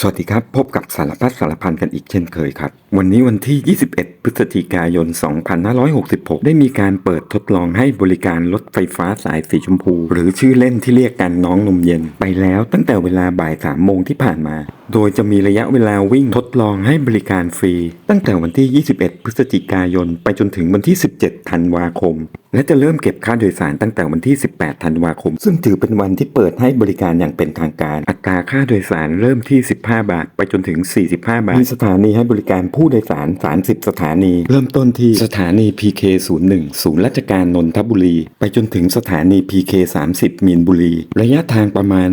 สวัสดีครับ พบกับสารพัดสารพันกันอีกเช่นเคยครับ วันนี้วันที่ 21 พฤศจิกายน 2566 ได้มีการเปิดทดลองให้บริการรถไฟฟ้าสายสีชมพู หรือชื่อเล่นที่เรียกกันน้องนมเย็น ไปแล้วตั้งแต่เวลาบ่าย 3 โมงที่ผ่านมา โดยจะมีระยะเวลาวิ่งทดลองให้บริการฟรี ตั้งแต่วันที่ 21 พฤศจิกายน ไปจนถึงวันที่ 17 ธันวาคม และจะเริ่มเก็บค่าโดยสารตั้งแต่วันที่ 18 ธันวาคม ซึ่งถือเป็นวันที่เปิดให้บริการอย่างเป็นทางการ อัตราค่าโดยสารเริ่มที่ 15 บาท ไปจนถึง 45 บาท มีสถานีให้บริการผู้โดยสาร 30 สถานี เริ่มต้นที่สถานี PK 01ศูนย์ราชการนนทบุรี ไปจนถึงสถานี PK 30มีนบุรี ระยะทางประมาณ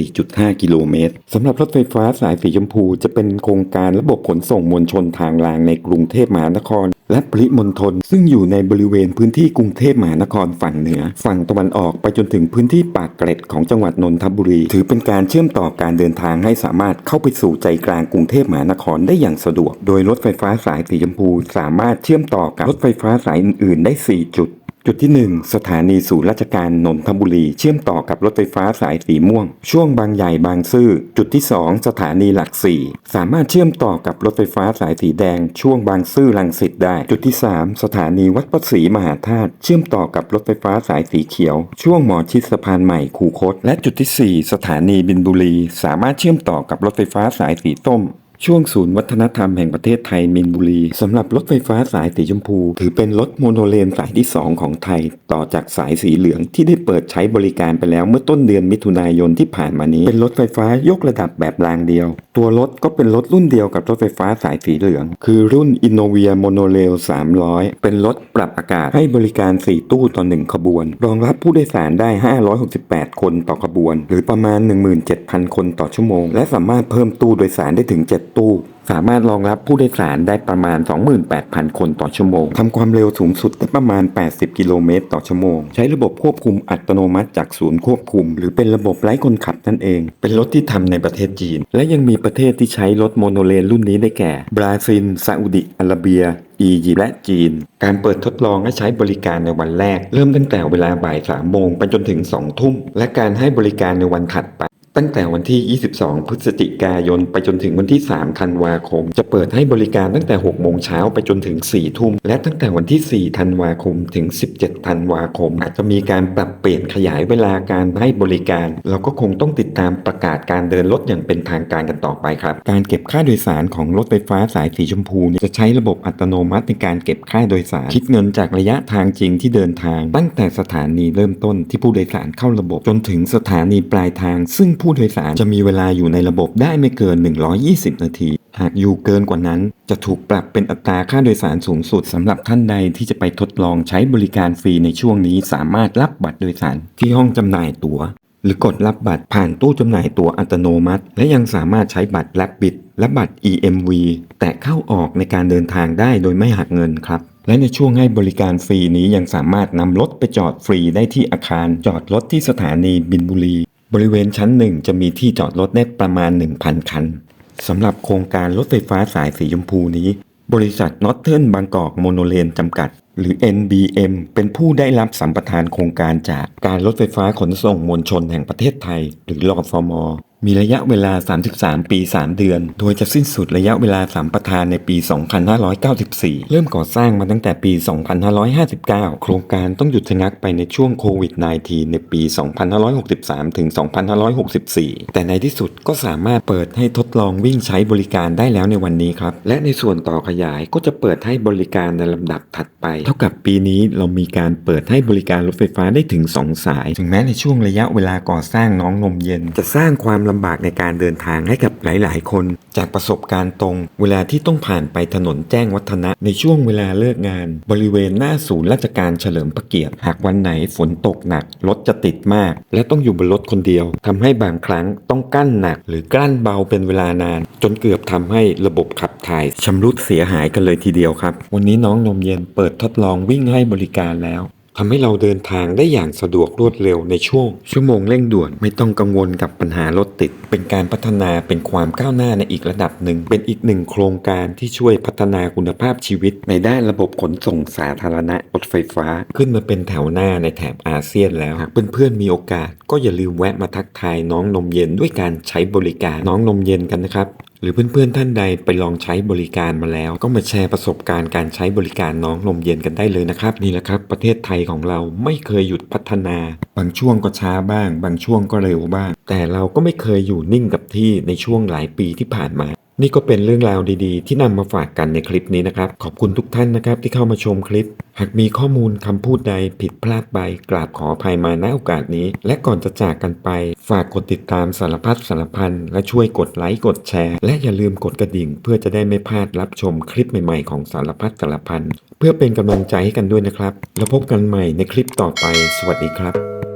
34.5 กิโลเมตรสำหรับรถไฟฟ้าสายสีชมพูจะเป็นโครงการระบบขนส่งมวลชนทางรางในกรุงเทพมหานคร และปริมณฑลซึ่งอยู่ในบริเวณพื้นที่กรุงเทพมหานครฝั่งเหนือ ฝั่งตะวันออกไปจนถึงพื้นที่ปากเกร็ดของจังหวัดนนทบุรี ถือเป็นการเชื่อมต่อการเดินทางให้สามารถเข้าไปสู่ใจกลางกรุงเทพมหานครได้อย่างสะดวก โดยรถไฟฟ้าสายสีชมพู สามารถเชื่อมต่อกับรถไฟฟ้าสายอื่นๆได้ 4 จุด จุดที่ 1 สถานีศูนย์ราชการนนทบุรี เชื่อมต่อกับรถไฟฟ้าสายสีม่วง ช่วงบางใหญ่บางซื่อ จุดที่ 2 สถานีหลัก4สามารถเชื่อมต่อกับรถไฟฟ้าสายสีแดง ช่วงบางซื่อลังสิตได้ จุดที่ 3 สถานีวัดพระศรีมหาธาตุเชื่อมต่อกับรถไฟฟ้าสายสีเขียว ช่วงหมอชิดสะพานใหม่คูคตและจุดที่ 4 สถานีบินบุรี สามารถเชื่อมต่อกับรถไฟฟ้าสายสีส้ม ช่วงศูนย์วัฒนธรรมแห่งประเทศไทยมินบุรีสำหรับรถไฟฟ้าสายสีชมพู ถือเป็นรถโมโนเลนสายที่ 2 ของไทย ต่อจากสายสีเหลืองที่ได้เปิดใช้บริการไปแล้วเมื่อต้นเดือนมิถุนายนที่ผ่านมานี้ เป็นรถไฟฟ้ายกระดับแบบรางเดียว ตัวรถก็เป็นรถรุ่นเดียวกับรถไฟฟ้าสายสีเหลือง คือรุ่น Innovia Monorail 300 เป็นรถปรับอากาศให้บริการ 4 ตู้ต่อ 1 ขบวน รองรับผู้โดยสารได้ 568 คนต่อขบวน หรือประมาณ 17,000 คนต่อชั่วโมง และสามารถเพิ่มตู้โดยสารได้ถึง7ตู้สามารถรองรับผู้โดยสารได้ประมาณ 28,000 คนต่อชั่วโมง ทำความเร็วสูงสุดได้ประมาณ 80 กิโลเมตรต่อชั่วโมง ใช้ระบบควบคุมอัตโนมัติจากศูนย์ควบคุม หรือเป็นระบบไร้คนขับนั่นเอง เป็นรถที่ทำในประเทศจีน และยังมีประเทศที่ใช้รถโมโนเลนรุ่นนี้ได้แก่ บราซิล ซาอุดิอาระเบีย อียิปต์และจีน การเปิดทดลองให้ใช้บริการในวันแรก เริ่มตั้งแต่เวลาบ่าย3โมงไปจนถึง2ทุ่ม และการให้บริการในวันถัดไป ตั้งแต่วันที่ 22 พฤศจิกายน ไปจนถึงวันที่ 3 ธันวาคม จะเปิดให้บริการตั้งแต่ 6 โมงเช้าไปจนถึง 4 ทุ่ม และตั้งแต่วันที่ 4 ธันวาคม ถึง 17 ธันวาคม อาจจะมีการปรับเปลี่ยนขยายเวลาการให้บริการ เราก็คงต้องติดตามประกาศการเดินรถอย่างเป็นทางการกันต่อไปครับ การเก็บค่าโดยสารของรถไฟฟ้าสายสีชมพูจะใช้ระบบอัตโนมัติในการเก็บค่าโดยสาร คิดเงินจากระยะทางจริงที่เดินทาง ตั้งแต่สถานีเริ่มต้นที่ผู้โดยสารเข้าระบบ จนถึงสถานีปลายทาง ซึ่งผู้โดยสารจะมีเวลาอยู่ในระบบได้ไม่เกิน 120 นาที หากอยู่เกินกว่านั้น จะถูกปรับเป็นอัตราค่าโดยสารสูงสุดสำหรับท่านใดที่จะไปทดลองใช้บริการฟรีในช่วงนี้สามารถรับบัตรโดยสารที่ห้องจำหน่ายตั๋ว หรือกดรับบัตรผ่านตู้จำหน่ายตั๋วอัตโนมัติ และยังสามารถใช้บัตรแลบบิดและบัตร EMV แต่เข้าออกในการเดินทางได้โดยไม่หักเงินครับและในช่วงให้บริการฟรีนี้ยังสามารถนำรถไปจอดฟรีได้ที่อาคารจอดรถที่สถานีบินบุรี บริเวณชั้นหนึ่งจะมีที่จอดรถได้ประมาณ 1,000 คันสำหรับโครงการรถไฟฟ้าสายสีชมพูนี้ บริษัทนอตเทิร์นบางกอกโมโนเลนจำกัด หรือ NBM เป็นผู้ได้รับสัมปทานโครงการจากการรถไฟฟ้าขนส่งมวลชนแห่งประเทศไทย หรือรอฟม มีระยะเวลา 33 ปี 3 เดือน โดยจะสิ้นสุดระยะเวลาสัมปทานในปี 2594 เริ่มก่อสร้างมาตั้งแต่ปี 2559 โครงการต้องหยุดชะงักไปในช่วงโควิด -19 ในปี 2563 ถึง 2564 แต่ในที่สุดก็สามารถเปิดให้ทดลองวิ่งใช้บริการได้แล้วในวันนี้ครับ และในส่วนต่อขยายก็จะเปิดให้บริการในลำดับถัดไป เท่ากับปีนี้เรามีการเปิดให้บริการรถไฟฟ้าได้ถึง 2 สาย ถึงแม้ในช่วงระยะเวลาก่อสร้างน้องนมเย็น จะสร้างความลำบากในการเดินทางให้กับหลาย ๆ คน จากประสบการณ์ตรง เวลาที่ต้องผ่านไปถนนแจ้งวัฒนะในช่วงเวลาเลิกงาน บริเวณหน้าศูนย์ราชการเฉลิมพระเกียรติ หากวันไหนฝนตกหนักรถจะติดมาก และต้องอยู่บนรถคนเดียวทำให้บางครั้งต้องกั้นหนัก หรือกลั้นเบาเป็นเวลานาน จนเกือบทำให้ระบบขับถ่ายชำรุดเสียหายกันเลยทีเดียวครับ วันนี้น้องนมเย็นเปิดทดลองวิ่งให้บริการแล้ว ททำให้เราเดินทางได้อย่างสะดวกรวดเร็วในช่วง ชั่วโมงเร่งด่วนไม่ต้องกังวลกับปัญหารถติด เป็นการพัฒนาเป็นความก้าวหน้าในอีกระดับหนึ่ง เป็นอีกหนึ่งโครงการที่ช่วยพัฒนาคุณภาพชีวิต ในด้านระบบขนส่งสาธารณะรถไฟฟ้า ขึ้นมาเป็นแถวหน้าในแถบอาเซียนแล้วหากเพื่อนๆมีโอกาส ก็อย่าลืมแวะมาทักทายน้องนมเย็นด้วยการใช้บริการน้องนมเย็นกันนะครับ หรือเพื่อนๆท่านใดไปลองใช้บริการมาแล้ว ก็มาแชร์ประสบการณ์การใช้บริการน้องลมเย็นกันได้เลยนะครับ นี่แหละครับประเทศไทยของเราไม่เคยหยุดพัฒนา บางช่วงก็ช้าบ้าง บางช่วงก็เร็วบ้าง แต่เราก็ไม่เคยอยู่นิ่งกับที่ในช่วงหลายปีที่ผ่านมา นี่ก็เป็นเรื่องราวดีๆ ที่นำมาฝากกันในคลิปนี้นะครับ ขอบคุณทุกท่านนะครับที่เข้ามาชมคลิป หากมีข้อมูลคำพูดใดผิดพลาดไป กราบขออภัยมาณโอกาสนี้ และก่อนจะจากกันไป ฝากกดติดตามสารพัดสารพันและช่วยกดไลค์กดแชร์ และอย่าลืมกดกระดิ่ง เพื่อจะได้ไม่พลาดรับชมคลิปใหม่ๆของสารพัดสารพันเพื่อเป็นกำลังใจให้กันด้วยนะครับ แล้วพบกันใหม่ในคลิปต่อไป สวัสดีครับ